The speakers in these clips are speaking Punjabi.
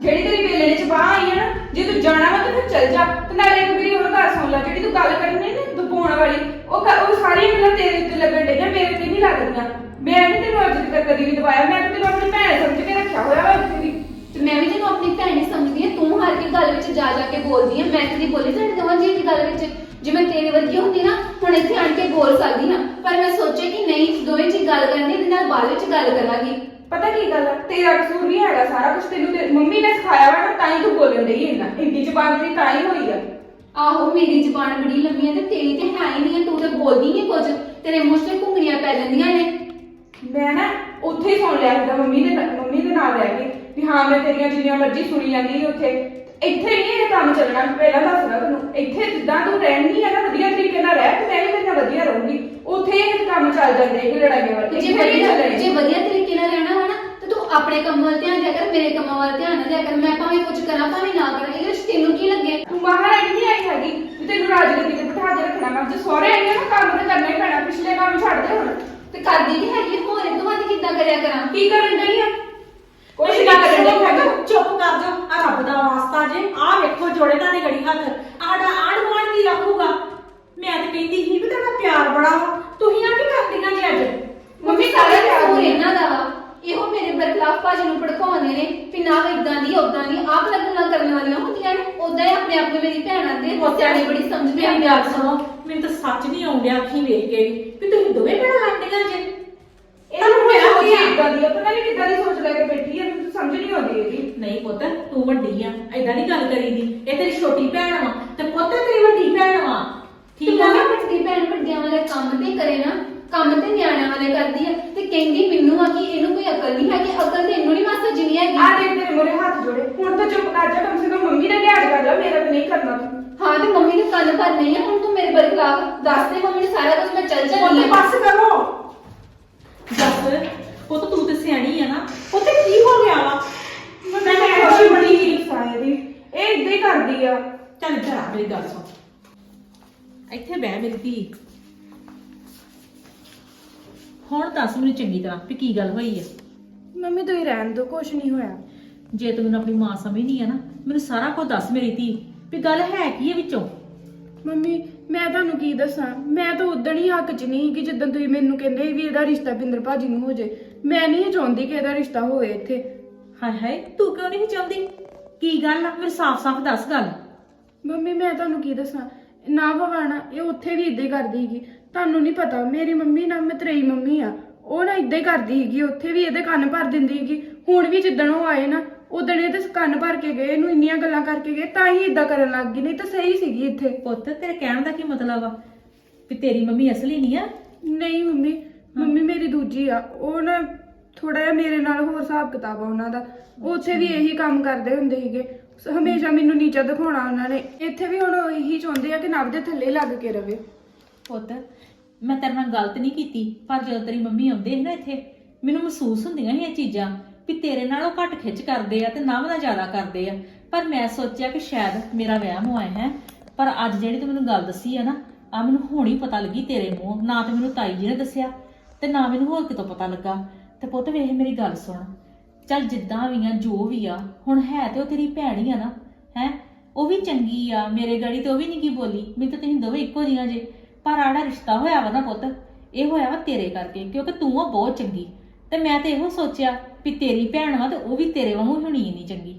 ਜਿਹੜੀ ਤੇਰੀ ਵੇਲੇ ਚ ਬਾਹ ਆਈ ਆ ਨਾ, ਜੇ ਤੂੰ ਜਾਣਾ ਵਾ ਤਾਂ ਫਿਰ ਚੱਲ ਜਾ। ਤੇ ਨਾਲੇ ਇੱਕ ਮੇਰੀ ਹੋਰ ਗੱਲ ਸੁਣ ਲੈ, ਜਿਹੜੀ ਤੂੰ ਗੱਲ ਕਰਨੀ ਨਾ, ਦਬਾਉਣ ਵਾਲੀ, ਉਹ ਕ- ਉਹ ਸਾਰੀਆਂ ਗੱਲਾਂ ਤੇਰੇ ਉੱਤੇ ਲੱਗਣ ਡਈਆਂ, ਮੇਰੇ ਤੇ ਨਹੀਂ ਲੱਗਦੀਆਂ। ਮੈਂ ਨਹੀਂ ਤੈਨੂੰ ਅੱਜ ਤੱਕ ਕਦੀ ਵੀ ਦਬਾਇਆ, ਮੈਂ ਤਾਂ ਤੈਨੂੰ ਆਪਣੀ ਭੈਣ ਸਮਝ ਕੇ ਰੱਖਿਆ ਹੋਇਆ ਵਾ ਤੇਰੀ ਤੇ ਮੈਂ ਵੀ ਤੈਨੂੰ ਆਪਣੀ ਭੈਣ ਹੀ ਸਮਝਦੀ ਹਾਂ ਤੂੰ ਹਰ ਇੱਕ ਗੱਲ ਵਿੱਚ ਜਾ ਜਾ ਕੇ ਬੋਲਦੀ ਹੈ ਮੈਂ ਕਦੀ ਬੋਲੀ ਸਾਡੇ ਦੋਵਾਂ ਜੀ ਦੀ ਗੱਲ ਵਿੱਚ? ਜੇ ਮੈਂ ਤੇਰੇ ਵਰਗੀ ਹੁੰਦੀ ਨਾ, ਹੁਣ ਇੱਥੇ ਆਣ ਕੇ ਬੋਲ ਸਕਦੀ ਹਾਂ ਪਰ ਮੈਂ ਸੋਚਿਆ ਕਿ ਨਹੀਂ, ਦੋਵੇਂ ਜੀ ਗੱਲ ਕਰਨੀ ਤੇ ਨਾਲ ਬਾਅਦ ਵਿੱਚ ਗੱਲ ਕਰਾਂਗੀ। ਪਤਾ ਕੀ ਗੱਲ ਆ? ਤੇਰਾ ਕਸੂਰ ਵੀ ਹੈਗਾ ਸਾਰਾ ਕੁਝ ਤੈਨੂੰ ਤੇ ਮੰਮੀ ਨੇ ਸਿਖਾਇਆ ਵਾ ਨਾ ਤਾਂ ਹੀ ਤੂੰ ਬੋਲਣ ਡਈ ਇੰਨਾ। ਹਿੰਦੀ ਜ਼ਬਾਨ ਤੇਰੀ ਤਾਂ ਹੀ ਹੋਈ ਆ। ਆਹੋ ਮੇਰੀ ਜ਼ਬਾਨ ਬੜੀ ਲੰਮੀ ਹੈ ਤੇ ਤੇਰੀ ਤੇ ਹੈ ਹੀ ਨਹੀਂ ਹੈ, ਤੂੰ ਤੇ ਬੋਲਦੀ ਨਹੀਂ ਕੁਝ ਤੇਰੇ ਮੂੰਹ 'ਤੇ ਘੁੰਗਣੀਆਂ ਪੈ ਜਾਂਦੀਆਂ ਨੇ। ਮੈਂ ਨਾ ਉੱਥੇ ਹੀ ਸੁਣ ਲਿਆ ਸੀਗਾ ਮੰਮੀ ਦੇ ਮੰਮੀ ਦੇ ਨਾਲ ਰਹਿ ਕੇ। ਵੀ ਹਾਂ ਮੈਂ ਤੇਰੀਆਂ ਜਿੰਨੀਆਂ ਮਰਜ਼ੀ ਸੁਣੀ ਜਾਂਦੀ ਸੀ ਉੱਥੇ। ਇੱਥੇ ਨਹੀਂ ਇਹ ਕੰਮ ਚੱਲਣਾ ਪਹਿਲਾਂ ਦੱਸਦਾ ਤੈਨੂੰ। ਇੱਥੇ ਜਿੱਦਾਂ ਤੂੰ ਰਹਿਣੀ ਹੈ ਨਾ ਵਧੀਆ ਤਰੀਕੇ ਨਾਲ ਰਹਿ ਤੇ ਮੈਂ ਵੀ ਤੇਰੇ ਨਾਲ ਵਧੀਆ ਰਹੂੰਗੀ। ਉੱਥੇ ਇਹ ਕੰਮ ਚੱਲ ਜਾਂਦੇ ਇਹ ਲੜਾਈਆਂ ਵਾਲੇ ਤੇ ਜੇ ਵਧੀਆ ਜੇ ਵਧੀਆ ਤਰੀਕੇ ਨਾਲ ਰਹਿਣਾ ਵਾ ਨਾ ਤੇ ਤੂੰ ਆਪਣੇ ਕੰਮ ਵੱਲ ਧਿਆਨ ਦਿਆ ਕਰ ਮੇਰੇ ਕੰਮਾਂ ਵੱਲ ਧਿਆਨ ਨਾ ਦਿਆ ਕਰ ਮੈਂ ਭਾਵੇਂ ਕੁਝ ਕਰਾਂ ਭਾਵੇਂ ਨਾ ਕਰਾਂ ਇਹਦੇ ਵਿੱਚ ਤੈਨੂੰ ਕੀ ਲੱਗੇ? ਤੂੰ ਬਾਹਰ ਆਈ ਨਹੀਂ ਆਈ ਹੈਗੀ ਵੀ ਤੈਨੂੰ ਰਾਜਗੱਦੀ ਤੇ ਬਿਠਾ ਕੇ ਰੱਖਣਾ ਮੈਂ ਜੇ ਸਹੁਰੇ ਆਈ ਆ ਨਾ ਕੰਮ ਤਾਂ ਕਰਨਾ ਹੀ ਪੈਣਾ ਪਿਛਲੇ ਕੰਮ ਛੱਡ ਦੇ ਹੁਣ। ਤੇ ਕਰਦੀ ਨਹੀਂ ਹੈਗੀ ਹੋਰ ਇਹ ਤੋਂ ਵੱਧ ਕਿੱਦਾਂ ਕਰਿਆ ਕਰਾਂ? ਕੀ ਕਰਨ ਡਈ ਆ? ਕੁਛ ਗੱਲ ਕਰਨ ਡਈ ਹੈਗਾ? ਚੁੱਪ ਕਰ ਜਾ। ਆ ਰੱਬ ਦਾ ਵਾਸਤਾ ਜੇ ਆ ਵੇਖੋ ਜੋੜੇ ਤੁਹਾਡੇ ਗੜੀ ਹੱਥ। ਆੜਾ ਆੜ ਗੁਆਂਢ ਕੀ ਆਖੂਗਾ ਮੈਂ ਤਾਂ ਕਹਿੰਦੀ ਸੀ ਵੀ ਤੁਹਾਡਾ ਪਿਆਰ ਬੜਾ ਵਾ। ਤੁਸੀਂ ਆ ਕੀ ਕਰਦੀਆਂ ਜੀ ਅੱਜ? ਮੰਮੀ ਸਾਰਾ ਕਸੂਰ ਇਹਨਾਂ ਦਾ ਵਾ। ਇਹੋ ਮੇਰੇ ਬਰਖਲਾਫ ਭਾਜੀ ਨੂੰ ਭੜਕਾਉਂਦੇ ਨੇ ਵੀ ਨਾ ਇਦਾਂ ਦੀ ਉਦਾਂ ਦੀ। ਆਪ ਲੱਗਣਾ ਕਰਨ ਵਾਲੀਆਂ ਹੁੰਦੀਆਂ ਨੇ। ਉਦਾਂ ਹੀ ਆਪਣੇ ਆਪ ਨੂੰ ਮੇਰੀ ਭੈਣ ਆਂਦੇ ਸਿਆਣੀ ਬੜੀ ਸਮਝਦੇ ਆ। ਮੇਰੀ ਗੱਲ ਸੁਣੋ। ਮੈਨੂੰ ਤਾਂ ਸੱਚ ਨਹੀਂ ਆਉਂਦਿਆ ਅੱਖੀ ਵੇਖ ਕੇ ਵੀ। ਵੀ ਤੁਸੀਂ ਦੋਵੇਂ ਭੈਣਾਂ ਲੜਦੀਆਂ ਜੇ। ਇਹਨੂੰ ਹੋਇਆ ਹੋਈ ਇਦਾਂ ਦੀ ਆ, ਪਤਾ ਨਹੀਂ ਕਿੱਦਾਂ ਦੀ ਸੋਚ ਲੈ ਕੇ ਬੈਠੀ ਆ। ਮੈਨੂੰ ਸਮਝ ਨਹੀਂ ਆਉਂਦੀ ਇਹਦੀ। ਨਹੀਂ ਪੁੱਤ ਤੂੰ ਵੱਡੀ ਆ। ਐਦਾਂ ਨਹੀਂ ਗੱਲ ਕਰੀਦੀ। ਇਹ ਤੇਰੀ ਛੋਟੀ ਭੈਣ ਵਾ। ਤੇ ਪੁੱਤ ਤੇਰੀ ਵੱਡੀ ਭੈਣ ਵਾ ਠੀਕ ਆ ਨਾ ਵੱਡੀ ਭੈਣ ਵੱਡਿਆਂ ਵਾਲੇ ਕੰਮ ਤੇ ਕਰੇ ਨਾ ਕੰਮ ਤੇ ਨਿਆਣਿਆਂ ਵਾਲੇ ਕਰਦੀ ਆ ਤੇ ਕਹਿੰਦੀ ਮੈਨੂੰ ਆ ਕਿ ਇਹਨੂੰ ਕੋਈ ਅਕਲ ਨਹੀਂ ਹੈਗੀ ਅਕਲ ਤੇ ਇਹਨੂੰ ਨਹੀਂ ਮਾਸਾ ਜਿੰਨੀ ਹੈਗੀ। ਆ ਦੇਖ ਤੇਰੇ ਮੋਰੇ ਹੱਥ ਜੋੜੇ ਹੁਣ ਤਾਂ ਚੁੱਪ ਕਰ ਜਾ ਕਮ ਸੇ ਕਮ ਮੰਮੀ ਦਾ ਲਿਹਾਜ਼ ਕਰ ਲੈ ਮੇਰਾ ਤਾਂ ਨਹੀਂ ਕਰਨਾ। ਤੂੰ ਹਾਂ ਤੇ ਮੰਮੀ ਨੂੰ ਕੰਨ ਭਰ ਨਹੀਂ ਆ ਹੁਣ ਤੂੰ ਮੇਰੇ ਬਰਖਲਾਫ ਦੱਸ ਦੇ ਮੰਮੀ ਨੂੰ ਸਾਰਾ ਕੁਝ ਮੈਂ ਚੱਲ ਜਾਂਦੀ ਆ। ਬਸ ਕਰੋ। ਜਸ ਪੁੱਤ ਤੂੰ ਤੇ ਸਿਆਣੀ ਆ ਨਾ ਪੁੱਤ ਕੀ ਹੋ ਗਿਆ ਵਾ? ਮੈਂ ਤਾਂ ਖੁਸ਼ੀ ਬੜੀ ਰੀਸ ਆ ਇਹਦੀ। ਇਹ ਇਦਾਂ ਹੀ ਕਰਦੀ ਆ। ਚੱਲ ਆ ਮੇਰੀ ਗੱਲ ਸੁਣ। ਇੱਥੇ ਬਹਿ ਮੇਰੀ ਧੀ। ਹੁਣ ਦੱਸ ਮੈਨੂੰ ਚੰਗੀ ਤਰ੍ਹਾਂ ਵੀ ਕੀ ਗੱਲ ਹੋਈ ਹੈ ਮੰਮੀ ਤੂੰ ਹੀ ਰਹਿਣ ਦੋ ਕੁਝ ਨਹੀਂ ਹੋਇਆ। ਜੇ ਤੂੰ ਮੈਨੂੰ ਆਪਣੀ ਮਾਂ ਸਮਝਦੀ ਆ ਨਾ ਮੈਨੂੰ ਸਾਰਾ ਕੁਝ ਦੱਸ ਮੇਰੀ ਧੀ। ਵੀ ਗੱਲ ਹੈ ਕੀ ਹੈ ਵਿੱਚੋਂ? ਮੰਮੀ ਮੈਂ ਤੁਹਾਨੂੰ ਕੀ ਦੱਸਾਂ? ਮੈਂ ਤਾਂ ਉਦੋਂ ਹੀ ਹੱਕ 'ਚ ਨਹੀਂ ਕਿ ਜਦੋਂ ਤੁਸੀਂ ਮੈਨੂੰ ਕਹਿੰਦੇ ਸੀ ਵੀ ਇਹਦਾ ਰਿਸ਼ਤਾ ਪਿੰਦਰ ਭਾਜੀ ਨੂੰ ਹੋ ਜੇ। ਮੈਂ ਨਹੀਂ ਚਾਹੁੰਦੀ ਕਿ ਇਹਦਾ ਰਿਸ਼ਤਾ ਹੋਵੇ ਇੱਥੇ। ਹਾਏ ਹਾਏ ਤੂੰ ਕਿਉਂ ਨਹੀਂ ਚਾਹੁੰਦੀ? ਕੀ ਗੱਲ ਆ? ਮੈਨੂੰ ਸਾਫ਼-ਸਾਫ਼ ਦੱਸ ਗੱਲ। ਮੰਮੀ ਮੈਂ ਤੁਹਾਨੂੰ ਕੀ ਦੱਸਾਂ? ਨਾ ਭਵਾਣਾ ਇਹ ਉੱਥੇ ਵੀ ਇਦਾਂ ਹੀ ਕਰਦੀ ਸੀਗੀ ਤੁਹਾਨੂੰ ਨਹੀਂ ਪਤਾ ਮੇਰੀ ਮੰਮੀ ਨਾ ਮਤਰੇਈ ਮੰਮੀ ਆ। ਉਹ ਨਾ ਇਦਾਂ ਹੀ ਕਰਦੀ ਸੀਗੀ ਉੱਥੇ ਵੀ ਇਹਦੇ ਕੰਨ ਭਰ ਦਿੰਦੀ ਸੀਗੀ। ਹੁਣ ਵੀ ਜਿੱਦਣ ਉਹ ਆਏ ਨਾ ਉਦਣ ਇਹਦੇ ਕੰਨ ਭਰ ਕੇ ਗਏ ਇਹਨੂੰ ਇੰਨੀਆਂ ਗੱਲਾਂ ਕਰਕੇ ਗਏ ਤਾਂ ਹੀ ਇਦਾਂ ਕਰਨ ਲੱਗ ਗਈ ਨਹੀਂ ਤਾਂ ਸਹੀ ਸੀਗੀ ਇੱਥੇ। ਪੁੱਤ ਤੇਰੇ ਕਹਿਣ ਦਾ ਕੀ ਮਤਲਬ ਆ? ਵੀ ਤੇਰੀ ਮੰਮੀ ਅਸਲੀ ਨਹੀਂ ਆ? ਨਹੀਂ ਮੰਮੀ ਮੰਮੀ ਮੇਰੀ ਦੂਜੀ ਆ। ਉਹ ਨਾ ਥੋੜਾ ਜਿਹਾ ਮੇਰੇ ਨਾਲ ਹੋਰ ਹਿਸਾਬ ਕਿਤਾਬ ਆ ਉਹਨਾਂ ਦਾ। ਉੱਥੇ ਵੀ ਇਹੀ ਕੰਮ ਕਰਦੇ ਹੁੰਦੇ ਸੀਗੇ। ਸ- ਹਮੇਸ਼ਾ ਮੈਨੂੰ ਨੀਚਾ ਦਿਖਾਉਣਾ ਉਹਨਾਂ ਨੇ। ਇੱਥੇ ਵੀ ਹੁਣ ਉਹ ਇਹੀ ਚਾਹੁੰਦੇ ਆ ਕਿ ਨਵ ਦੇ ਥੱਲੇ ਲੱਗ ਕੇ ਰਵੇ। ਪੁੱਤ ਮੈਂ ਤੇਰੇ ਨਾਲ ਗਲਤ ਨਹੀਂ ਕੀਤੀ, ਪਰ ਜਦੋਂ ਤੇਰੀ ਮੰਮੀ ਆਉਂਦੇ ਸੀ ਨਾ ਇੱਥੇ, ਮੈਨੂੰ ਮਹਿਸੂਸ ਹੁੰਦੀਆਂ ਸੀ ਇਹ ਚੀਜ਼ਾਂ ਵੀ ਤੇਰੇ ਨਾਲੋਂ ਘੱਟ ਖਿੱਚ ਕਰਦੇ ਆ ਤੇ ਨਾ ਨਾਲ ਜ਼ਿਆਦਾ ਕਰਦੇ ਆ। ਪਰ ਮੈਂ ਸੋਚਿਆ ਕਿ ਸ਼ਾਇਦ ਮੇਰਾ ਵਹਿਮ ਹੋਇਆ ਹੈ, ਪਰ ਅੱਜ ਜਿਹੜੀ ਤੂੰ ਮੈਨੂੰ ਗੱਲ ਦੱਸੀ ਆ ਨਾ ਆ ਮੈਨੂੰ ਹੁਣ ਹੀ ਪਤਾ ਲੱਗੀ ਤੇਰੇ ਮੂੰਹ, ਨਾ ਤੇ ਮੈਨੂੰ ਤਾਈ ਜੀ ਨੇ ਦੱਸਿਆ, ਤੇ ਨਾ ਮੈਨੂੰ ਹੋਰ ਕਿਤੋਂ ਪਤਾ ਲੱਗਾ। ਤੇ ਪੁੱਤ ਵੇਖ ਮੇਰੀ ਗੱਲ ਸੁਣ, ਚੱਲ ਜਿੱਦਾਂ ਵੀ ਆ, ਜੋ ਵੀ ਆ, ਹੁਣ ਹੈ ਤੇ ਉਹ ਤੇਰੀ ਭੈਣ ਹੀ ਆ ਨਾ, ਹੈ? ਉਹ ਵੀ ਚੰਗੀ ਆ, ਮੇਰੇ ਗੜੀ ਤੇ ਉਹ ਵੀ ਨਹੀਂ ਕੀ ਬੋਲੀ ਮੈਨੂੰ ਤਾਂ ਤੁਸੀਂ ਦੋਵੇਂ ਇੱਕੋ ਜੀਆਂ ਜੇ। ਪਰ ਆੜਾ ਰਿਸ਼ਤਾ ਹੋਇਆ ਵਾ ਨਾ ਪੁੱਤ ਇਹ ਹੋਇਆ ਵਾ ਤੇਰੇ ਕਰਕੇ ਕਿਉਂਕਿ ਤੂੰ ਆ ਬਹੁਤ ਚੰਗੀ। ਤੇ ਮੈਂ ਤੇ ਇਹੋ ਸੋਚਿਆ ਵੀ ਤੇਰੀ ਭੈਣ ਵਾ ਤੇ ਉਹ ਵੀ ਤੇਰੇ ਵਾਂਗੂ ਹੋਣੀ ਨਹੀਂ ਚੰਗੀ।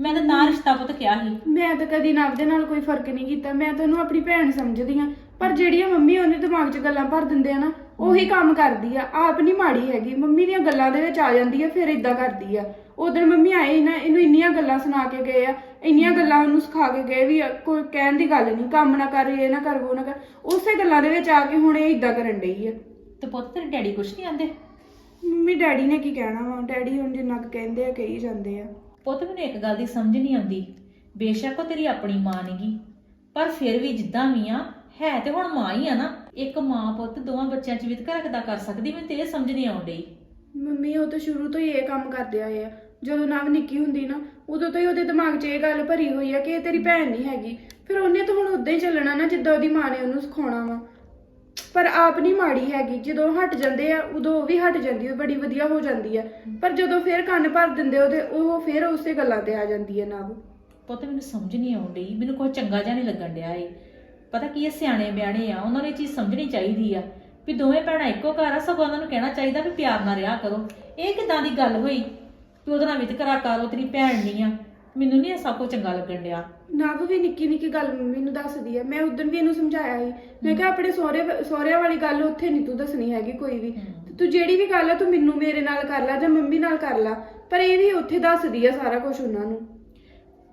ਮੈਂ ਤਾਂ ਨਾ ਰਿਸ਼ਤਾ ਪੁੱਤ ਕਿਹਾ ਸੀ। ਮੈਂ ਤਾਂ ਕਦੀ ਨਵ ਦੇ ਨਾਲ ਕੋਈ ਫ਼ਰਕ ਨਹੀਂ ਕੀਤਾ ਮੈਂ ਤਾਂ ਉਹਨੂੰ ਆਪਣੀ ਭੈਣ ਸਮਝਦੀ ਆ ਪਰ ਜਿਹੜੀਆਂ ਮੰਮੀ ਉਹਨੇ ਦਿਮਾਗ 'ਚ ਗੱਲਾਂ ਭਰ ਦਿੰਦੇ ਆ ਨਾ ਉਹੀ ਕੰਮ ਕਰਦੀ ਆ ਆਪ ਨਹੀਂ ਮਾੜੀ ਹੈਗੀ। ਮੰਮੀ ਦੀਆਂ ਗੱਲਾਂ ਦੇ ਵਿੱਚ ਆ ਜਾਂਦੀ ਆ ਫਿਰ ਇਦਾਂ ਕਰਦੀ ਆ। ਉਦੋਂ ਮੰਮੀ ਆਏ ਨਾ ਇਹਨੂੰ ਇੰਨੀਆਂ ਗੱਲਾਂ ਸੁਣਾ ਕੇ ਗਏ ਆ ਇੰਨੀਆਂ ਗੱਲਾਂ ਉਹਨੂੰ ਸਿਖਾ ਕੇ ਗਏ ਵੀ ਕੋਈ ਕਹਿਣ ਦੀ ਗੱਲ ਨਹੀਂ ਕੰਮ ਨਾ ਕਰ ਇਹ ਨਾ ਕਰ ਉਹ ਨਾ ਕਰ। ਉਸੇ ਗੱਲਾਂ ਦੇ ਵਿੱਚ ਆ ਕੇ ਹੁਣ ਇਹ ਇਦਾਂ ਕਰਨ ਡਈ ਆ। ਤੇ ਪੁੱਤ ਤੇਰੇ ਡੈਡੀ ਕੁਛ ਨਹੀਂ ਆਂਦੇ? ਮੰਮੀ ਡੈਡੀ ਨੇ ਕੀ ਕਹਿਣਾ ਵਾ? ਡੈਡੀ ਹੁਣ ਜਿੰਨਾ ਕੁ ਕਹਿੰਦੇ ਆ ਕਹੀ ਜਾਂਦੇ ਆ। ਪੁੱਤ ਮੈਨੂੰ ਇੱਕ ਗੱਲ ਦੀ ਸਮਝ ਨਹੀਂ ਆਉਂਦੀ। ਬੇਸ਼ੱਕ ਉਹ ਤੇਰੀ ਆਪਣੀ ਮਾਂ ਨਹੀਂਗੀ ਪਰ ਫਿਰ ਵੀ ਜਿੱਦਾਂ ਵੀ ਆ ਹੈ ਤੇ ਹੁਣ ਮਾਂ ਹੀ ਆ ਨਾ। ਇੱਕ ਮਾਂ ਪੁੱਤ ਦੋਵਾਂ ਬੱਚਿਆਂ 'ਚ ਵਿਤਕਰਾ ਕਿੱਦਾਂ ਕਰ ਸਕਦੀ? ਮੈਨੂੰ ਤੇ ਇਹ ਸਮਝ ਨਹੀਂ ਆਉਂਦੀ ਮੰਮੀ ਉਹ ਤਾਂ ਸ਼ੁਰੂ ਤੋਂ ਹੀ ਇਹ ਕੰਮ ਕਰਦੇ ਆਏ ਆ। ਜਦੋਂ ਨਵ ਨਿੱਕੀ ਹੁੰਦੀ ਨਾ, ਉਦੋਂ ਤੋਂ ਹੀ ਉਹਦੇ ਦਿਮਾਗ 'ਚ ਇਹ ਗੱਲ ਭਰੀ ਹੋਈ ਆ ਕਿ ਇਹ ਤੇਰੀ ਭੈਣ ਨਹੀਂ ਹੈਗੀ। ਫਿਰ ਉਹਨੇ ਤਾਂ ਹੁਣ ਉਦਾਂ ਹੀ ਚੱਲਣਾ ਨਾ, ਜਿੱਦਾਂ ਉਹਦੀ ਮਾਂ ਨੇ ਉਹਨੂੰ ਸਿਖਾਉਣਾ ਵਾ। ਪਰ ਆਪ ਨਹੀਂ ਮਾੜੀ ਹੈਗੀ। ਜਦੋਂ ਹਟ ਜਾਂਦੇ ਆ, ਉਦੋਂ ਉਹ ਵੀ ਹਟ ਜਾਂਦੀ ਹੈ ਬੜੀ ਵਧੀਆ ਹੋ ਜਾਂਦੀ ਆ। ਪਰ ਜਦੋਂ ਫੇਰ ਕੰਨ ਭਰ ਦਿੰਦੇ ਉਹਦੇ, ਉਹ ਫੇਰ ਉਸੇ ਗੱਲਾਂ ਤੇ ਆ ਜਾਂਦੀ ਹੈ ਨਾ ਪੁੱਤ, ਮੈਨੂੰ ਸਮਝ ਨਹੀਂ ਆਉਣ ਡਈ। ਮੈਨੂੰ ਕੋਈ ਚੰਗਾ ਜਿਹਾ ਨਹੀਂ ਲੱਗਣ ਡਿਆ ਏ। ਪਤਾ ਕੀ ਇਹ ਸਿਆਣੇ ਬਿਆਣੇ ਆ, ਉਹਨਾਂ ਨੂੰ ਇਹ ਚੀਜ਼ ਸਮਝਣੀ ਚਾਹੀਦੀ ਆ ਵੀ ਦੋਵੇਂ ਭੈਣਾਂ ਇੱਕੋ ਘਰ ਆ, ਸਗੋਂ ਉਹਨਾਂ ਨੂੰ ਕਹਿਣਾ ਚਾਹੀਦਾ ਵੀ ਪਿਆਰ ਨਾਲ ਰਿਹਾ ਕਰੋ। ਇਹ ਕਿਦਾਂ ਦੀ ਗੱਲ ਹੋਈ? ਵੀ ਉਹਦੇ ਨਾਲ ਵਿਤਕਰਾ ਕਰੋ ਤੇਰੀ ਭੈਣ ਨਹੀਂ ਆ। ਮੈਨੂੰ ਨਹੀਂ ਇਹ ਸਭ ਕੁਝ ਚੰਗਾ ਲੱਗਣ ਡਿਆ। ਨਵ ਵੀ ਨਿੱਕੀ ਨਿੱਕੀ ਗੱਲ ਮੰਮੀ ਨੂੰ ਦੱਸਦੀ ਆ। ਮੈਂ ਉਦੋਂ ਵੀ ਇਹਨੂੰ ਸਮਝਾਇਆ ਸੀ। ਮੈਂ ਕਿਹਾ ਆਪਣੇ ਸਹੁਰੇ ਸਹੁਰਿਆਂ ਵਾਲੀ ਗੱਲ ਉੱਥੇ ਨਹੀਂ ਤੂੰ ਦੱਸਣੀ ਹੈਗੀ ਕੋਈ ਵੀ। ਤੇ ਤੂੰ ਜਿਹੜੀ ਵੀ ਗੱਲ ਆ ਤੂੰ ਮੈਨੂੰ ਮੇਰੇ ਨਾਲ ਕਰ ਲੈ ਜਾਂ ਮੰਮੀ ਨਾਲ ਕਰ ਲੈ। ਪਰ ਇਹ ਵੀ ਉੱਥੇ ਦੱਸਦੀ ਆ ਸਾਰਾ ਕੁਝ ਉਹਨਾਂ ਨੂੰ।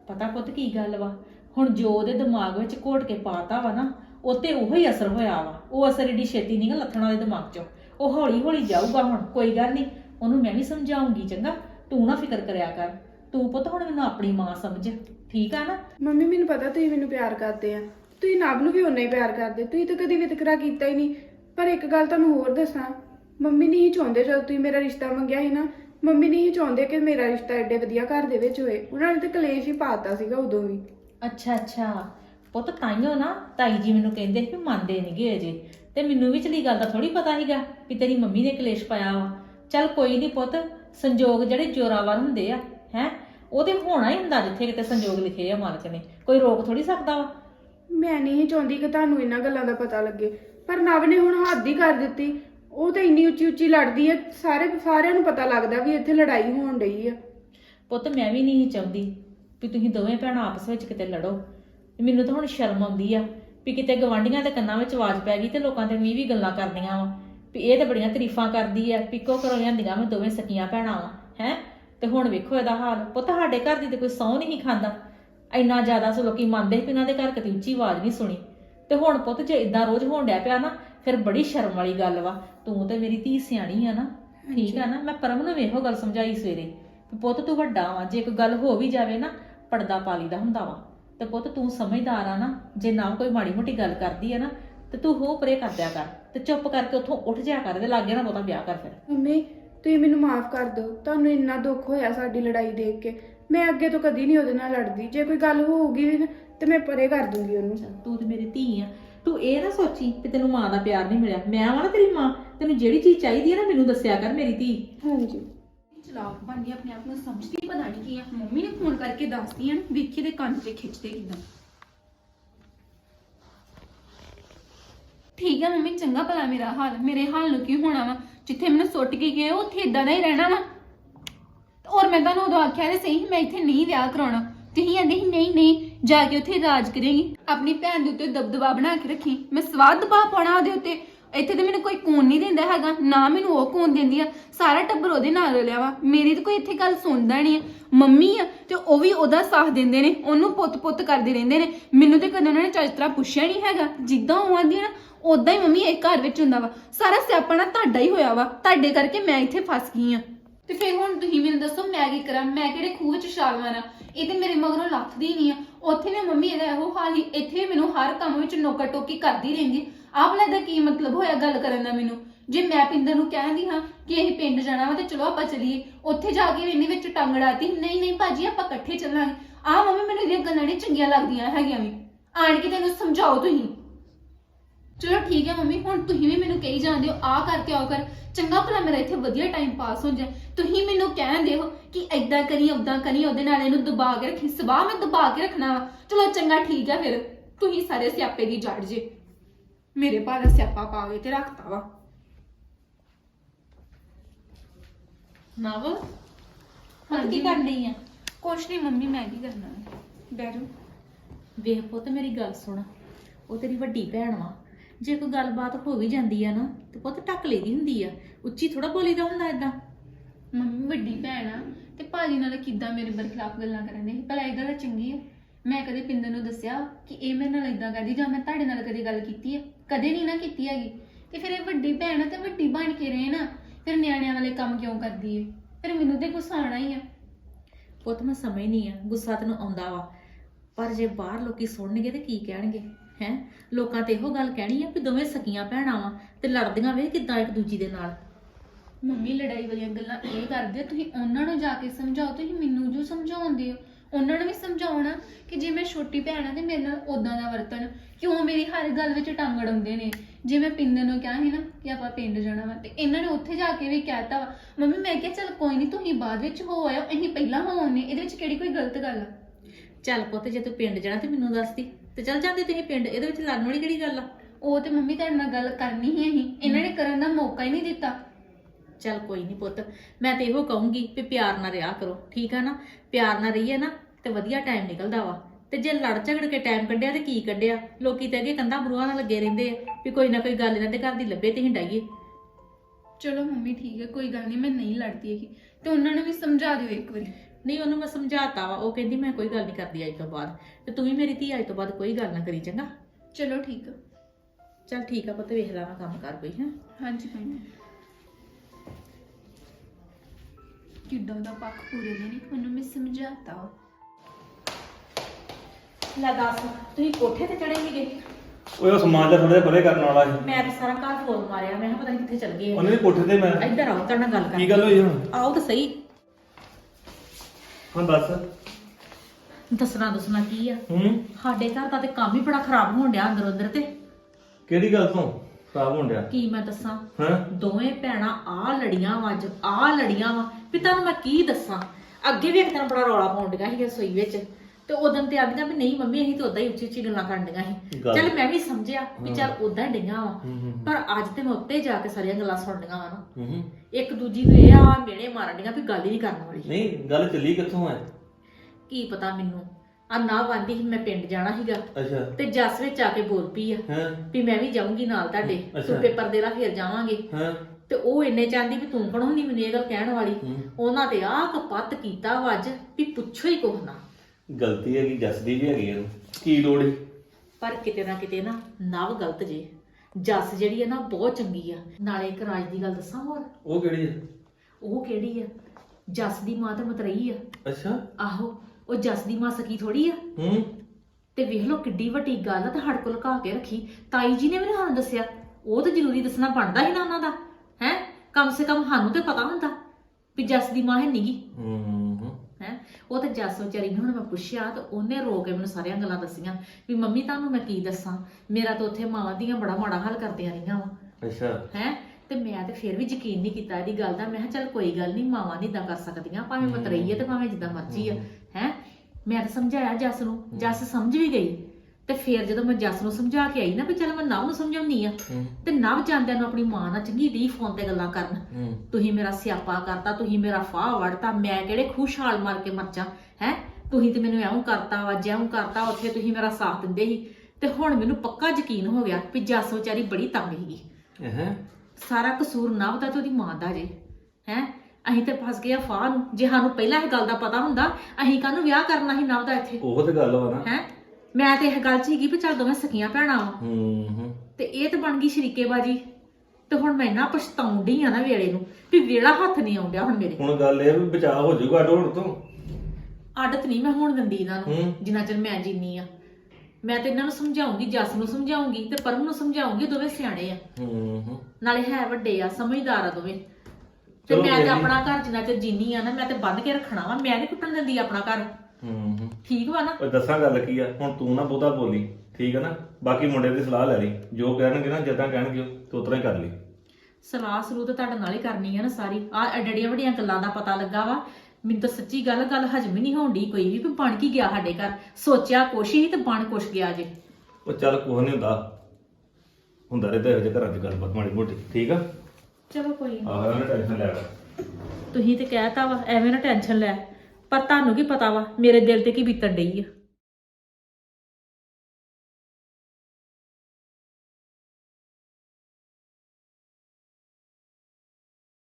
ਪਤਾ ਪੁੱਤ ਕੀ ਗੱਲ ਵਾ? ਹੁਣ ਜੋ ਉਹਦੇ ਦਿਮਾਗ ਵਿੱਚ ਘੋਟ ਕੇ ਪਾਤਾ ਵਾ ਨਾ ਉੱਤੇ ਉਹੋ ਹੀ ਅਸਰ ਹੋਇਆ ਵਾ। ਉਹ ਅਸਰ ਏਡੀ ਛੇਤੀ ਨਹੀਂ ਗਾ ਲੱਥਣਾ ਉਹਦੇ ਦਿਮਾਗ 'ਚੋਂ। ਉਹ ਹੌਲੀ ਹੌਲੀ ਜਾਊਗਾ ਹੁਣ ਕੋਈ ਗੱਲ ਨਹੀਂ ਉਹਨੂੰ ਮੈਂ ਵੀ ਸਮਝਾਉਂਗੀ ਚੰਗਾ? ਤੂੰ ਨਾ ਫਿਕਰ ਕਰਿਆ ਕਰ। ਤੂੰ ਪੁੱਤ ਹੁਣ ਮੈਨੂੰ ਆਪਣੀ ਮਾਂ ਸਮਝ। ਠੀਕ ਆ ਨਾ? ਮੰਮੀ ਮੈਨੂੰ ਪਤਾ ਤੁਸੀਂ ਮੈਨੂੰ ਪਿਆਰ ਕਰਦੇ ਆ। ਤੁਸੀਂ ਨਵ ਨੂੰ ਵੀ ਉਨਾ ਹੀ ਪਿਆਰ ਕਰਦੇ। ਤੁਸੀਂ ਤਾਂ ਕਦੀ ਵਿਤਕਰਾ ਕੀਤਾ ਹੀ ਨਹੀਂ। ਪਰ ਇੱਕ ਗੱਲ ਤੁਹਾਨੂੰ ਹੋਰ ਦੱਸਾਂ। ਮੰਮੀ ਨਹੀਂ ਚਾਹੁੰਦੇ ਜਦੋਂ ਤੁਸੀਂ ਮੇਰਾ ਰਿਸ਼ਤਾ ਮੰਗਿਆ ਸੀ ਨਾ। ਮੰਮੀ ਨਹੀਂ ਚਾਹੁੰਦੇ ਕਿ ਮੇਰਾ ਰਿਸ਼ਤਾ ਐਡੇ ਵਧੀਆ ਘਰ ਦੇ ਵਿੱਚ ਹੋਏ। ਉਹਨਾਂ ਨੇ ਤਾਂ ਕਲੇਸ਼ ਹੀ ਪਾਤਾ ਸੀਗਾ ਉਦੋਂ ਵੀ। ਅੱਛਾ ਅੱਛਾ। ਪੁੱਤ ਤਾਈਓ ਨਾ ਤਾਈ ਜੀ ਮੈਨੂੰ ਕਹਿੰਦੇ ਸੀ ਵੀ ਮੰਨਦੇ ਨਹੀਂਗੇ ਅਜੇ। ਤੇ ਮੈਨੂੰ ਵੀ ਚਲੀ ਗੱਲ ਦਾ ਥੋੜੀ ਪਤਾ ਸੀਗਾ ਵੀ ਤੇਰੀ ਮੰਮੀ ਨੇ ਕਲੇਸ਼ ਪਾਇਆ ਵਾ। ਚੱਲ ਕੋਈ ਨਹੀਂ ਪੁੱਤ ਸੰਜੋਗ ਜਿਹੜੇ ਜੋਰਾਵਰ ਹੁੰਦੇ ਆ ਹੈ? ਉਹਦੇ ਹੋਣਾ ਹੀ ਹੁੰਦਾ ਜਿੱਥੇ ਕਿਤੇ ਸੰਜੋਗ ਲਿਖੇ ਆ ਮਾਲਕ ਨੇ। ਕੋਈ ਰੋਕ ਥੋੜੀ ਸਕਦਾ ਵਾ? ਮੈਂ ਨਹੀਂ ਚਾਹੁੰਦੀ ਕਿ ਤੁਹਾਨੂੰ ਇਹਨਾਂ ਗੱਲਾਂ ਦਾ ਪਤਾ ਲੱਗੇ ਪਰ ਨਵ ਨੇ ਹੁਣ ਹੱਦ ਹੀ ਕਰ ਦਿੱਤੀ। ਉਹ ਤਾਂ ਇੰਨੀ ਉੱਚੀ ਉੱਚੀ ਲੜਦੀ ਹੈ ਸਾਰੇ ਸਾਰਿਆਂ ਨੂੰ ਪਤਾ ਲੱਗਦਾ ਵੀ ਇੱਥੇ ਲੜਾਈ ਹੋਣ ਰਹੀ ਆ। ਪੁੱਤ ਮੈਂ ਵੀ ਨਹੀਂ ਚਾਹੁੰਦੀ ਵੀ ਤੁਸੀਂ ਦੋਵੇਂ ਭੈਣਾਂ ਆਪਸ ਵਿੱਚ ਕਿਤੇ ਲੜੋ। ਮੈਨੂੰ ਤਾਂ ਹੁਣ ਸ਼ਰਮ ਆਉਂਦੀ ਆ ਵੀ ਕਿਤੇ ਗਵਾਂਢੀਆਂ ਦੇ ਕੰਨਾਂ ਵਿੱਚ ਆਵਾਜ਼ ਪੈ ਗਈ ਤੇ ਲੋਕਾਂ ਤੇ ਵੀ ਵੀ ਗੱਲਾਂ ਕਰਦੀਆਂ ਵਾ। ਵੀ ਇਹ ਤਾਂ ਬੜੀਆਂ ਤਾਰੀਫਾਂ ਕਰਦੀ ਆ ਪਿੱਕੋ ਕਰੋ ਜਾਂਦੀਆਂ ਮੈਂ ਦੋਵੇਂ ਸਕੀਆਂ ਭੈਣਾਂ ਵਾ ਹੈ? ਤੇ ਹੁਣ ਵੇਖੋ ਇਹਦਾ ਹਾਲ। ਪੁੱਤ ਸਾਡੇ ਘਰ ਦੀ ਤੇ ਕੋਈ ਸਹੁੰ ਨਹੀਂ ਖਾਂਦਾ। ਇੰਨਾ ਜ਼ਿਆਦਾ ਸੋ ਲੋਕੀ ਮੰਨਦੇ ਸੀ ਵੀ ਉਹਨਾਂ ਦੇ ਘਰ ਕਿਤੇ ਉੱਚੀ ਆਵਾਜ਼ ਨਹੀਂ ਸੁਣੀ। ਤੇ ਹੁਣ ਪੁੱਤ ਜੇ ਇਦਾਂ ਰੋਜ਼ ਹੋਣ ਡਿਆ ਪਿਆ ਨਾ ਫਿਰ ਬੜੀ ਸ਼ਰਮ ਵਾਲੀ ਗੱਲ ਵਾ। ਤੂੰ ਤੇ ਮੇਰੀ ਧੀ ਸਿਆਣੀ ਆ ਨਾ ਠੀਕ ਆ ਨਾ? ਮੈਂ ਪਰਮ ਨੂੰ ਵੀ ਇਹੋ ਗੱਲ ਸਮਝਾਈ ਸਵੇਰੇ। ਵੀ ਪੁੱਤ ਤੂੰ ਵੱਡਾ ਵਾ ਜੇ ਕੋਈ ਗੱਲ ਹੋ ਵੀ ਜਾਵੇ ਨਾ ਪਰਦਾ ਪਾਲੀ ਦਾ ਹੁੰਦਾ ਵਾ। ਤੇ ਪੁੱਤ ਤੂੰ ਸਮਝਦਾਰ ਆ ਨਾ ਜੇ ਨਾ ਕੋਈ ਮਾੜੀ ਮੋਟੀ ਗੱਲ ਕਰਦੀ ਆ ਨਾ ਤੇ ਤੂੰ ਹੋ ਪਰੇ ਕਰ ਦਿਆ ਕਰ। ਤੇ ਚੁੱਪ ਕਰਕੇ ਉੱਥੋਂ ਉੱਠ ਜਾ ਕਰ ਇਹਦੇ ਲਾਗੇ ਨਾ ਬਹੁਤਾ ਵਿਆਹ ਕਰ ਫਿਰ। ਮੰਮੀ ਤੁਸੀਂ ਮੈਨੂੰ ਮਾਫ ਕਰ ਦਿਓ। ਤੁਹਾਨੂੰ ਇੰਨਾ ਦੁੱਖ ਹੋਇਆ ਸਾਡੀ ਲੜਾਈ ਦੇਖ ਕੇ। ਮੈਂ ਅੱਗੇ ਤੋਂ ਕਦੀ ਨਹੀਂ ਉਹਦੇ ਨਾਲ ਲੜਦੀ। ਜੇ ਕੋਈ ਗੱਲ ਹੋਊਗੀ ਵੀ ਨਾ ਤੇ ਮੈਂ ਪਰੇ ਕਰ ਦੂੰਗੀ ਉਹਨੂੰ। ਤੂੰ ਤੇ ਮੇਰੀ ਧੀ ਆ। ਤੂੰ ਇਹ ਨਾ ਸੋਚੀ ਕਿ ਤੈਨੂੰ ਮਾਂ ਦਾ ਪਿਆਰ ਨਹੀਂ ਮਿਲਿਆ। ਮੈਂ ਵਾਂ ਨਾ ਤੇਰੀ ਮਾਂ। ਤੈਨੂੰ ਜਿਹੜੀ ਚੀਜ਼ ਚਾਹੀਦੀ ਹੈ ਨਾ ਮੈਨੂੰ ਦੱਸਿਆ ਕਰ ਮੇਰੀ ਧੀ। ਹਾਂਜੀ। ਚਲਾਕ ਬਣ ਗਈ ਆਪਣੇ ਆਪ ਨੂੰ ਸਮਝਦੀ ਪਤਾ ਨਹੀਂ ਕੀ ਆ। ਮੰਮੀ ਨੇ ਫੋਨ ਕਰਕੇ ਦੱਸਦੀ ਆ ਨਾ ਵੇਖੀ ਦੇ ਕੰਨ ਤੇ ਖਿੱਚਦੇ ਕਿਦਾਂ। ਠੀਕ ਆ ਮੰਮੀ, ਚੰਗਾ ਭਲਾ ਮੇਰਾ ਹਾਲ, ਮੇਰੇ ਹਾਲ ਨੂੰ ਕੀ ਹੋਣਾ ਵਾ? ਜਿੱਥੇ ਮੈਨੂੰ ਸੁੱਟ ਕੇ ਗਏ, ਉੱਥੇ ਇਦਾਂ ਦਾ ਹੀ ਰਹਿਣਾ ਵਾ। ਔਰ ਮੈਂ ਤੁਹਾਨੂੰ ਉਦੋਂ ਆਖਿਆ ਤੇ ਸਹੀ, ਮੈਂ ਇੱਥੇ ਨਹੀਂ ਵਿਆਹ ਕਰਾਉਣਾ। ਤੁਸੀਂ ਕਹਿੰਦੇ ਸੀ, ਨਹੀਂ ਨਹੀਂ, ਜਾ ਕੇ ਉੱਥੇ ਰਾਜ ਕਰੇਗੀ। ਆਪਣੀ ਭੈਣ ਦੇ ਉੱਤੇ ਦਬਦਬਾ ਬਣਾ ਕੇ ਰੱਖੀ। ਮੈਂ ਸਵਾਦ ਦਬਾ ਪਾਉਣਾ ਉਹਦੇ ਉੱਤੇ। ਇੱਥੇ ਤੇ ਮੈਨੂੰ ਕੋਈ ਕੂਨ ਨਹੀਂ ਦਿੰਦਾ ਹੈਗਾ, ਨਾ ਮੈਨੂੰ ਉਹ ਕੂਨ ਦਿੰਦੀ ਆ। ਸਾਰਾ ਟੱਬਰ ਉਹਦੇ ਨਾਲ ਰਲਿਆ ਵਾ। ਮੇਰੀ ਤਾਂ ਕੋਈ ਇੱਥੇ ਗੱਲ ਸੁਣਦਾ ਨਹੀਂ ਆ। ਮੰਮੀ ਆ ਤੇ ਉਹ ਵੀ ਉਹਦਾ ਸਾਥ ਦਿੰਦੇ ਨੇ, ਉਹਨੂੰ ਪੁੱਤ-ਪੁੱਤ ਕਰਦੇ ਰਹਿੰਦੇ ਨੇ। ਮੈਨੂੰ ਤੇ ਕਦੇ ਉਹਨਾਂ ਨੇ ਚੱਜ ਤਰ੍ਹਾਂ ਪੁੱਛਿਆ ਨਹੀਂ ਹੈਗਾ। ਜਿੱਦਾਂ ਉਹ ਆਂਦੀ ਆ ਨਾ ਉਦਾਂ ਹੀ ਮੰਮੀ ਇੱਕ ਘਰ ਵਿੱਚ ਹੁੰਦਾ ਵਾ। ਸਾਰਾ ਸਿਆਪਣਾ ਤੁਹਾਡਾ ਹੀ ਹੋਇਆ ਵਾ। ਤੁਹਾਡੇ ਕਰਕੇ ਮੈਂ ਇੱਥੇ ਫਸ ਗਈ ਆ। ਤੇ ਫਿਰ ਹੁਣ ਤੁਸੀਂ ਮੈਨੂੰ ਦੱਸੋ, ਮੈਂ ਕੀ ਕਰਾਂ? ਮੈਂ ਕਿਹੜੇ ਖੂਹ ਵਿੱਚ ਛਾਲ ਮਾਰਾਂ? ਇਹ ਤੇ ਮੇਰੇ ਮਗਰੋਂ ਲੱਥਦੀ ਨਹੀਂ ਆ। ਉੱਥੇ ਵੀ ਮੰਮੀ ਇਹਦਾ ਇਹੋ ਹਾਲ ਹੀ ਇੱਥੇ ਮੈਨੂੰ ਹਰ ਕੰਮ ਵਿੱਚ ਨੋਕਾ ਟੋਕੀ ਕਰਦੀ ਰਹਿੰਦੀ। ਆਪ ਲੈ ਦਾ ਕੀ ਮਤਲਬ ਹੋਇਆ ਗੱਲ ਕਰਨ ਦਾ ਮੈਨੂੰ? ਜੇ ਮੈਂ ਪਿੰਦਰ ਨੂੰ ਕਹਿੰਦੀ ਹਾਂ ਕਿ ਅਸੀਂ ਪਿੰਡ ਜਾਣਾ ਵਾ ਤੇ ਚਲੋ ਆਪਾਂ ਚਲੀਏ, ਉੱਥੇ ਜਾ ਕੇ ਇਹਨੇ ਵਿੱਚ ਟੰਗ ਅੜਾਤੀ ਨਹੀਂ ਨਹੀਂ ਭਾਜੀ, ਆਪਾਂ ਇਕੱਠੇ ਚੱਲਾਂਗੇ। ਆਹ ਮੰਮੀ ਮੈਨੂੰ ਇਹਦੀਆਂ ਗੱਲਾਂ ਨਹੀਂ ਚੰਗੀਆਂ ਲੱਗਦੀਆਂ ਹੈਗੀਆਂ ਵੀ। ਆਣ ਕੇ ਤੈਨੂੰ ਸਮਝਾਓ ਤੁਸੀਂ। ਚਲੋ ਠੀਕ ਹੈ ਮੰਮੀ, ਹੁਣ ਤੁਸੀਂ ਵੀ ਮੈਨੂੰ ਕਹੀ ਜਾਂਦੇ ਹੋ ਆ ਕਰਕੇ ਆਓ ਕਰ ਚੰਗਾ ਭਲਾ ਮੇਰਾ ਇੱਥੇ ਵਧੀਆ ਟਾਈਮ ਪਾਸ ਹੋ ਜਾਏ। ਤੁਸੀਂ ਮੈਨੂੰ ਕਹਿੰਦੇ ਹੋ ਕਿ ਐਦਾਂ ਕਰੀ ਉਦਾਂ ਕਰੀ ਉਹਦੇ ਨਾਲ ਇਹਨੂੰ ਦਬਾ ਕੇ ਰੱਖੀ ਸਵਾਹ ਮੈਂ ਦਬਾ ਕੇ ਰੱਖਣਾ ਵਾ। ਚਲੋ ਚੰਗਾ ਠੀਕ ਹੈ ਫਿਰ। ਤੁਸੀਂ ਸਾਰੇ ਸਿਆਪੇ ਦੀ ਜੜ ਜੇ। ਮੇਰੇ ਭਾ ਦਾ ਸਿਆਪਾ ਪਾਵੇ ਤੇ ਰੱਖਤਾ ਵਾ। ਨਵ ਹੁਣ ਕੀ ਕਰਨੀ ਆ? ਕੁਛ ਨਹੀਂ ਮੰਮੀ ਮੈਂ ਕੀ ਕਰਨਾ ਬੈਠੋ। ਵੇਖ ਪੁੱਤ ਮੇਰੀ ਗੱਲ ਸੁਣ। ਉਹ ਤੇਰੀ ਵੱਡੀ ਭੈਣ ਵਾ। ਜੇ ਕੋਈ ਗੱਲਬਾਤ ਹੋ ਵੀ ਜਾਂਦੀ ਆ ਨਾ ਤੇ ਪੁੱਤ ਟੱਕ ਲਈਦੀ ਹੁੰਦੀ ਆ। ਉੱਚੀ ਥੋੜਾ ਬੋਲੀਦਾ ਹੁੰਦਾ ਏਦਾਂ? ਮੰਮੀ ਵੱਡੀ ਭੈਣ ਆ। ਤੇ ਭਾਜੀ ਨਾਲ ਕਿੱਦਾਂ ਮੇਰੇ ਬਰਖਲਾਫ ਗੱਲਾਂ ਕਰਨ ਦੇ ਭਲਾ ਇਹ ਗੱਲ ਚੰਗੀ ਆ। ਮੈਂ ਕਦੇ ਪਿੰਦਰ ਨੂੰ ਦੱਸਿਆ ਕਿ ਇਹ ਮੇਰੇ ਨਾਲ ਇਦਾਂ ਕਰਦੀ ਜਾਂ ਮੈਂ ਤੁਹਾਡੇ ਨਾਲ ਕਦੇ ਗੱਲ ਕੀਤੀ ਆ? ਕਦੇ ਨਹੀਂ ਨਾ ਕੀਤੀ ਹੈਗੀ। ਤੇ ਫਿਰ ਇਹ ਵੱਡੀ ਭੈਣ ਆ ਤੇ ਵੱਡੀ ਬਣ ਕੇ ਰਹੇ ਨਾ ਫਿਰ ਨਿਆਣਿਆਂ ਵਾਲੇ ਕੰਮ ਕਿਉਂ ਕਰਦੀ ਏ? ਫਿਰ ਮੈਨੂੰ ਤੇ ਗੁੱਸਾ ਆਉਣਾ ਹੀ ਆ। ਪੁੱਤ ਮੈਂ ਸਮਝਨੀ ਆ ਗੁੱਸਾ ਤੈਨੂੰ ਆਉਂਦਾ ਵਾ। ਪਰ ਜੇ ਬਾਹਰ ਲੋਕੀ ਸੁਣਨਗੇ ਤੇ ਕੀ ਕਹਿਣਗੇ ਹੈ? ਲੋਕਾਂ ਤੇ ਇਹੋ ਗੱਲ ਕਹਿਣੀ ਆ ਵੀ ਦੋਵੇਂ ਸਕੀਆਂ ਭੈਣਾਂ ਵਾ ਤੇ ਲੜਦੀਆਂ ਵੇ ਕਿੱਦਾਂ ਇੱਕ ਦੂਜੀ ਦੇ ਨਾਲ। ਮੰਮੀ ਲੜਾਈ ਵਾਲੀਆਂ ਗੱਲਾਂ ਇਹ ਕਰਦੇ ਆ, ਤੁਸੀਂ ਉਹਨਾਂ ਨੂੰ ਜਾ ਕੇ ਸਮਝਾਓ ਤੁਸੀਂ ਮੈਨੂੰ ਜੋ ਸਮਝਾਉਂਦੇ ਹੋ? ਉਹਨਾਂ ਨੂੰ ਵੀ ਸਮਝਾਉਣਾ ਕਿ ਜੇ ਮੈਂ ਛੋਟੀ ਭੈਣ ਆ ਤੇ ਮੇਰੇ ਨਾਲ ਉਦਾਂ ਦਾ ਵਰਤਨ ਕਿਉਂ ਮੇਰੀ ਹਰ ਗੱਲ ਵਿੱਚ ਟੰਗ ਅੜਾਉਂਦੇ ਨੇ? ਜੇ ਮੈਂ ਪਿੰਡ ਨੂੰ ਕਿਹਾ ਸੀ ਨਾ ਕਿ ਆਪਾਂ ਪਿੰਡ ਜਾਣਾ ਵਾ ਤੇ ਇਹਨਾਂ ਨੇ ਉੱਥੇ ਜਾ ਕੇ ਵੀ ਕਹਿਤਾ ਵਾ ਮੰਮੀ ਮੈਂ ਕਿਹਾ ਚੱਲ ਕੋਈ ਨਹੀਂ ਤੁਸੀਂ ਬਾਅਦ ਵਿੱਚ ਹੋ ਆਇਓ ਅਸੀਂ ਪਹਿਲਾਂ ਹੋ ਆਉਂਦੇ ਇਹਦੇ ਵਿੱਚ ਕਿਹੜੀ ਕੋਈ ਗਲਤ ਗੱਲ ਆ? ਚੱਲ ਪੁੱਤ ਜੇ ਤੂੰ ਪਿੰਡ ਜਾਣਾ ਤੇ ਮੈਨੂੰ ਦੱਸਦੀ। ਤੇ ਚੱਲ ਜਾਂਦੇ ਤੁਸੀਂ ਪਿੰਡ ਇਹਦੇ ਵਿੱਚ ਲੜਨ ਵਾਲੀ ਕਿਹੜੀ ਗੱਲ ਆ? ਉਹ ਤੇ ਮੰਮੀ ਤੁਹਾਡੇ ਨਾਲ ਗੱਲ ਕਰਨੀ ਹੀ ਅਸੀਂ। ਇਹਨਾਂ ਨੇ ਕਰਨ ਦਾ ਮੌਕਾ ਹੀ ਨਹੀਂ ਦਿੱਤਾ। ਚੱਲ ਕੋਈ ਨਹੀਂ ਪੁੱਤ ਮੈਂ ਤੇ ਇਹੋ ਕਹੂੰਗੀ ਵੀ ਪਿਆਰ ਨਾਲ ਰਿਹਾ ਕਰੋ ਠੀਕ ਆ ਨਾ? ਪਿਆਰ ਨਾਲ ਰਹੀਏ ਨਾ ਤੇ ਵਧੀਆ ਟਾਈਮ ਨਿਕਲਦਾ ਵਾ। ਤੇ ਜੇ ਲੜ ਝਗੜ ਕੇ ਟਾਈਮ ਕੱਢਿਆ ਤੇ ਕੀ ਕੱਢਿਆ? ਲੋਕੀ ਤੇ ਅੱਗੇ ਕੰਧਾਂ ਬਰੂਹਾਂ ਨਾਲ ਲੱਗੇ ਰਹਿੰਦੇ ਆ ਵੀ ਕੋਈ ਨਾ ਕੋਈ ਗੱਲ ਇਹਨਾਂ ਦੇ ਘਰ ਦੀ ਲੱਭੇ ਤੇ ਹਿੰਡਾਈਏ। ਚਲੋ ਮੰਮੀ ਠੀਕ ਹੈ ਕੋਈ ਗੱਲ ਨਹੀਂ ਮੈਂ ਨਹੀਂ ਲੜਦੀ ਹੈਗੀ। ਤੇ ਉਹਨਾਂ ਨੂੰ ਵੀ ਸਮਝਾ ਦਿਓ ਇੱਕ ਵਾਰੀ। ਨਹੀਂ ਉਹਨੂੰ ਮੈਂ ਸਮਝਾਤਾ ਵਾ ਉਹ ਕਹਿੰਦੀ ਮੈਂ ਕੋਈ ਗੱਲ ਨਹੀਂ ਕਰਦੀ ਅੱਜ ਤੋਂ ਬਾਅਦ। ਤੇ ਤੂੰ ਵੀ ਮੇਰੀ ਧੀ ਅੱਜ ਤੋਂ ਬਾਅਦ ਕੋਈ ਗੱਲ ਨਾ ਕਰੀ ਚੰਗਾ? ਚਲੋ ਠੀਕ ਆ। ਚੱਲ ਠੀਕ ਆ ਪੁੱਤ ਵੇਖ ਲਾ ਮੈਂ ਕੰਮ ਕਰ ਕੋਈ ਹੈ। ਹਾਂਜੀ ਕੋਈ ਨਹੀਂ ਕਿੱਦਾਂ ਦਾ ਪੱਖ ਪੂਰੇ ਦੇ ਨਹੀਂ ਉਹਨੂੰ ਮੈਂ ਸਮਝਾਤਾ ਵਾ। ਲੈ ਦੱਸ ਤੁਸੀਂ ਕੋਠੇ ਤੇ ਚੜੇ ਸੀਗੇ? ਉਹ ਉਹ ਸਮਾਨ ਦਾ ਥੋੜਾ ਜਿਹਾ ਪਰੇ ਕਰਨ ਵਾਲਾ ਸੀ। ਮੈਂ ਤਾਂ ਸਾਰਾ ਘਰ ਫੋਨ ਮਾਰਿਆ ਮੈਂ ਕਿਹਾ ਪਤਾ ਨਹੀਂ ਕਿੱਥੇ ਚਲ ਗਏ ਆ। ਉਹਨੇ ਵੀ ਕੋਠੇ ਤੇ ਮੈਂ ਇੱਧਰ ਆਓ ਤੁਹਾਡੇ ਨਾਲ ਗੱਲ ਕਰ ਕੀ ਗੱਲ ਹੋਈ ਹੁਣ? ਆਓ ਤਾਂ ਸਹੀ। ਹਾਂ ਦੱਸ। ਦੱਸਣਾ ਦੱਸਣਾ ਕੀ ਆ? ਹੂੰ? ਸਾਡੇ ਘਰ ਦਾ ਤੇ ਕੰਮ ਹੀ ਬੜਾ ਖਰਾਬ ਹੋਣ ਡਿਆ ਅੰਦਰ ਅੰਦਰ ਤੇ। ਕਿਹੜੀ ਗੱਲ ਤੋਂ ਖਰਾਬ ਹੋਣ ਡਿਆ? ਕੀ ਮੈਂ ਦੱਸਾਂ? ਹਾਂ? ਦੋਵੇਂ ਭੈਣਾਂ ਆ ਲੜੀਆਂ ਵਾ ਅੱਜ ਆ ਲੜੀਆਂ ਵਾ। ਵੀ ਤੁਹਾਨੂੰ ਮੈਂ ਕੀ ਦੱਸਾਂ? ਅੱਗੇ ਵੀ ਇੱਕ ਦਿਨ ਬੜਾ ਰੌਲਾ ਪਾਉਣ ਡਿਆ ਸੀ ਰਸੋਈ ਵਿੱਚ। ਤੇ ਉਦੋਂ ਤੇ ਆਂਦੀਆਂ ਵੀ ਨਹੀਂ ਮੰਮੀ ਅਸੀਂ ਤਾਂ ਉਦਾਂ ਹੀ ਉੱਚੀ ਉੱਚੀ ਗੱਲਾਂ ਕਰਨ ਡੀਆਂ ਸੀ। ਗੱਲ- ਚੱਲ ਮੈਂ ਵੀ ਸਮਝਿਆ ਵੀ ਚੱਲ ਉਦਾਂ ਹੀ ਡਈਆਂ ਵਾ। ਹੂੰ ਹੂੰ ਪਰ ਅੱਜ ਤੇ ਮੈਂ ਉੱਤੇ ਜਾ ਕੇ ਸਾਰੀਆਂ ਗੱਲਾਂ ਸੁਣਨੀਆਂ ਵਾ ਨਾ। ਹੂੰ, ਇੱਕ ਦੂਜੀ ਨੂੰ ਇਹ ਆ ਮੇੜੇ ਮਾਰਨ ਡੀਆਂ ਵੀ ਗੱਲ ਹੀ ਨਹੀਂ ਕਰਨ ਵਾਲੀ। ਨਹੀਂ ਗੱਲ ਚੱਲੀ ਕਿੱਥੋਂ ਹੈ ਕੀ ਪਤਾ ਮੈਨੂੰ। ਆ ਨਾ ਬੰਦੀ ਸੀ ਮੈਂ ਪਿੰਡ ਜਾਣਾ ਸੀਗਾ। ਅੱਛਾ। ਤੇ ਜੱਸ ਵਿੱਚ ਆ ਕੇ ਬੋਲ ਪਈ ਆ ਹਾਂ। ਵੀ ਮੈਂ ਵੀ ਜਾਊਂਗੀ ਨਾਲ ਤੁਹਾਡੇ। ਅੱਛਾ। ਤੂੰ ਪੇਪਰ ਦੇ ਲਾ ਫਿਰ ਜਾਵਾਂਗੇ। ਹਾਂ। ਤੇ ਉਹ ਇੰਨੇ ਚਾਹੁੰਦੀ ਵੀ ਤੂੰ ਕਹਣੋ ਨਹੀਂ ਮੈਨੂੰ ਇਹ ਗੱਲ ਕਹਿਣ ਵਾਲੀ? ਹੂੰ। ਉਹਨਾਂ ਤੇ ਆਹ ਕਪੱਤ ਕੀਤਾ ਵਾ ਅੱਜ ਵੀ ਪੁੱਛੋ ਹੀ ਕੁਛ ਨਾ। ਗਲਤੀ ਹੈਗੀ ਜੱਸ ਦੀ ਵੀ ਹੈਗੀ ਇਹਨੂੰ। ਕੀ ਲੋੜ ਈ? ਪਰ ਕਿਤੇ ਨਾ ਕਿਤੇ ਨਾ ਨਵ ਗਲਤ ਜੇ। ਜੱਸ ਜਿਹੜੀ ਆ ਨਾ ਬਹੁਤ ਚੰਗੀ ਆ। ਨਾਲੇ ਇੱਕ ਰਾਜ ਦੀ ਗੱਲ ਦੱਸਾਂ ਹੋਰ? ਉਹ ਕਿਹੜੀ ਹੈ ਉਹ ਕਿਹੜੀ ਆ? ਜੱਸ ਦੀ ਮਾਂ ਤਾਂ ਮਤਰਈ ਆ। ਅੱਛਾ। ਆਹੋ ਉਹ ਜੱਸ ਦੀ ਮਾਂ ਸਕੀ ਥੋੜੀ ਆ। ਹੂੰ। ਤੇ ਵੇਖ ਲਓ ਕਿੱਡੀ ਵੱਡੀ ਗੱਲ ਆ ਤੇ ਹੜ ਕੋਲ ਲੁਕਾ ਕੇ ਰੱਖੀ। ਤਾਈ ਜੀ ਨੇ ਮੈਨੂੰ ਸਾਨੂੰ ਦੱਸਿਆ। ਉਹ ਤਾਂ ਜ਼ਰੂਰੀ ਦੱਸਣਾ ਬਣਦਾ ਹੀ ਨਾ ਉਹਨਾਂ ਦਾ। ਹੈ ਕਮ ਸੇ ਕਮ ਸਾਨੂੰ ਤੇ ਪਤਾ ਹੁੰਦਾ ਵੀ ਜੱਸ ਦੀ ਮਾਂ ਹੈ ਨੀਗੀ ਹੂੰ। ਹੂੰ? ਉਹ ਤੇ ਜੱਸ ਵਿਚਾਰੀ ਨੂੰ ਹੁਣ ਮੈਂ ਪੁੱਛਿਆ ਤੇ ਉਹਨੇ ਰੋ ਕੇ ਮੈਨੂੰ ਸਾਰੀਆਂ ਗੱਲਾਂ ਦੱਸੀਆਂ ਵੀ ਮੰਮੀ ਤੁਹਾਨੂੰ ਮੈਂ ਕੀ ਦੱਸਾਂ? ਮੇਰਾ ਤਾਂ ਉੱਥੇ ਮਾਵਾਂ ਦੀਆਂ ਬੜਾ ਮਾੜਾ ਹਾਲ ਕਰਦੀਆਂ ਰਹੀਆਂ ਵਾ। ਅੱਛਾ। ਹੈ? ਤੇ ਮੈਂ ਤੇ ਫਿਰ ਵੀ ਯਕੀਨ ਨਹੀਂ ਕੀਤਾ ਇਹਦੀ ਗੱਲ ਦਾ। ਮੈਂ ਕਿਹਾ ਚੱਲ ਕੋਈ ਗੱਲ ਨਹੀਂ ਮਾਵਾਂ ਨਹੀਂ ਇਦਾਂ ਕਰ ਸਕਦੀਆਂ ਭਾਵੇਂ ਮਤਰਈ ਹੈ। ਤੇ ਭਾਵੇਂ ਜਿੱਦਾਂ ਮਰਜ਼ੀ ਆ। ਹੈ? ਮੈਂ ਤਾਂ ਸਮਝਾਇਆ ਜੱਸ ਨੂੰ। ਜੱਸ ਸਮਝ ਵੀ ਗਈ। ਤੇ ਫਿਰ ਜਦੋਂ ਮੈਂ ਜੱਸ ਨੂੰ ਸਮਝਾ ਕੇ ਆਈ ਨਾ ਵੀ ਚੱਲ ਮੈਂ ਨਵ ਨੂੰ ਸਮਝਾਉਣੀ ਆ ਹੂੰ। ਤੇ ਨਵ ਜਾਂਦਿਆਂ ਨੂੰ ਆਪਣੀ ਮਾਂ ਨਾਲ ਚੰਗੀ ਢੀ ਫੋਨ ਤੇ ਗੱਲਾਂ ਕਰਨ। ਹੂੰ। ਤੁਸੀਂ ਮੇਰਾ ਸਿਆਪਾ ਕਰਤਾ ਤੁਸੀਂ ਮੇਰਾ ਫਾਹ ਵੜਤਾ ਮੈਂ ਕਿਹੜੇ ਖੁਸ਼ਹਾਲ ਮਾਰ ਕੇ ਮਰਚਾਂ ਹੈ? ਤੁਸੀਂ ਤੇ ਮੈਨੂੰ ਐਉਂ ਕਰਤਾ ਵਾ ਜਿਉਂ ਕਰਤਾ ਉੱਥੇ ਤੁਸੀਂ ਮੇਰਾ ਸਾਥ ਦਿੰਦੇ ਸੀ। ਤੇ ਹੁਣ ਮੈਨੂੰ ਪੱਕਾ ਯਕੀਨ ਹੋ ਗਿਆ ਵੀ ਜੱਸ ਵਿਚਾਰੀ ਬੜੀ ਤੰਗ ਸੀਗੀ। ਹੈ ਸਾਰਾ ਕਸੂਰ ਨਵ ਦਾ ਤੇ ਉਹਦੀ ਮਾਂ ਦਾ ਜੇ ਹੈ? ਅਸੀਂ ਤੇ ਫਸ ਗਏ ਆ ਫਾਹ ਨੂੰ। ਜੇ ਸਾਨੂੰ ਪਹਿਲਾਂ ਇਹ ਗੱਲ ਦਾ ਪਤਾ ਹੁੰਦਾ ਅਸੀਂ ਕਾਹਨੂੰ ਵਿਆਹ ਕਰਨਾ ਸੀ ਨਵ ਦਾ ਇੱਥੇ? ਉਹ ਤੇ ਗੱਲ ਵਾ ਨਾ। ਹੈ? ਮੈਂ ਤੇ ਇਹ ਗੱਲ ਚ ਸੀਗੀ ਵੀ ਚੱਲ ਦੋਵੇਂ ਸਕੀਆਂ ਭੈਣਾਂ ਵਾ। ਹੂੰ ਹੂੰ ਤੇ ਇਹ ਤਾਂ ਬਣ ਗਈ ਸ਼ਰੀਕੇਬਾਜੀ। ਤੇ ਹੁਣ ਮੈਂ ਨਾ ਪਛਤਾਉਂਦੀ ਆ ਨਾ ਵੇਲੇ ਨੂੰ ਵੀ ਵੇਲਾ ਹੱਥ ਨਹੀਂ ਆਉਂਦਿਆ ਹੁਣ ਮੇਰੇ। ਹੁਣ ਗੱਲ ਇਹ ਆ ਵੀ ਬਚਾਅ ਹੋ ਜਾਊਗਾ ਢੋਣ ਤੋਂ। ਆਦਤ ਨਹੀਂ ਮੈਂ ਹੋਣ ਦਿੰਦੀ ਇਹਨਾਂ ਨੂੰ। ਜਿੰਨਾ ਚਿਰ ਮੈਂ ਜਿੰਨੀ ਆ। ਮੈਂ ਤੇ ਇਹਨਾਂ ਨੂੰ ਸਮਝਾਉਂਗੀ ਜੱਸ ਨੂੰ ਸਮਝਾਉਂਗੀ ਤੇ ਪਰਮ ਨੂੰ ਸਮਝਾਉਂਗੀ ਦੋਵੇਂ ਸਿਆਣੇ ਆ। ਹੂੰ ਹੂੰ ਨਾਲੇ ਹੈ ਵੱਡੇ ਆ ਸਮਝਦਾਰ ਆ ਦੋਵੇਂ। ਤੇ ਚਲੋ ਮੈਂ ਤੇ। ਆਪਣਾ ਘਰ ਜਿੰਨਾ ਚਿਰ ਜਿੰਨੀ ਆ ਨਾ ਮੈਂ ਤੇ ਬੰਦ ਕੇ ਰੱਖਣਾ ਵਾ। ਮੈਂ ਨਹੀਂ ਟੁੱਟਣ ਦਿੰਦੀ ਆਪਣਾ ਘਰ। ਹੂੰ। ਹੂੰ ਠੀਕ ਵਾ ਨਾ? ਉਹ ਦੱਸਾਂ ਗੱਲ ਕੀ ਆ? ਹੁਣ ਤੂੰ ਨਾ ਬਹੁਤਾ ਬੋਲੀ ਠੀਕ ਹੈ ਨਾ? ਬਾਕੀ ਮੁੰਡੇ ਦੀ ਸਲਾਹ ਲੈ ਲਈ। ਜੋ ਕਹਿਣਗੇ ਨਾ ਜਿੱਦਾਂ ਕਹਿਣਗੇ ਤੂੰ ਉਤਰਾ ਹੀ ਕਰ ਲਈ। ਸਲਾਹ ਸਲੂਹ ਤਾਂ ਤੁਹਾਡੇ ਨਾਲ ਹੀ ਕਰਨੀ ਆ ਨਾ ਸਾਰੀ। ਆ ਐਡੜੀਆਂ ਵੱਡੀਆਂ ਗੱਲਾਂ ਦਾ ਪਤਾ ਲੱਗਾ ਵਾ। ਮੈਨੂੰ ਤਾਂ ਸੱਚੀ ਗੱਲ ਗੱਲ ਹਜਮ ਹੀ ਨਹੀਂ ਹੋਣੀ ਕੋਈ ਵੀ ਵੀ ਬਣ ਕੀ ਗਿਆ ਸਾਡੇ ਘਰ। ਸੋਚਿਆ ਕੁਛ ਹੀ ਤੇ ਬਣ ਕੁਛ ਗਿਆ ਜੇ। ਉਹ ਚੱਲ ਕੁਛ ਨਹੀਂ ਹੁੰਦਾ। ਹੁੰਦਾ ਰਹਿੰਦਾ ਇਹੋ ਜਿਹੇ ਘਰਾਂ 'ਚ ਗੱਲਬਾਤ ਮਾੜੀ ਮੋਟੀ ਠੀਕ ਆ? ਚਲੋ ਕੋਈ ਨੀ। ਆਹ ਨਾ ਟੈਨਸ਼ਨ ਲੈ ਲੈ। ਤੁਸੀਂ ਤੇ ਕਹਿਤਾ ਵਾ ਐਵੇਂ ਨਾ ਟੈਨਸ਼ਨ ਲੈ। ਪਰ ਤੁਹਾਨੂੰ ਕੀ ਪਤਾ ਵਾ ਮੇਰੇ ਦਿਲ ਤੇ ਕੀ ਬੀਤਣ ਡਈ ਆ?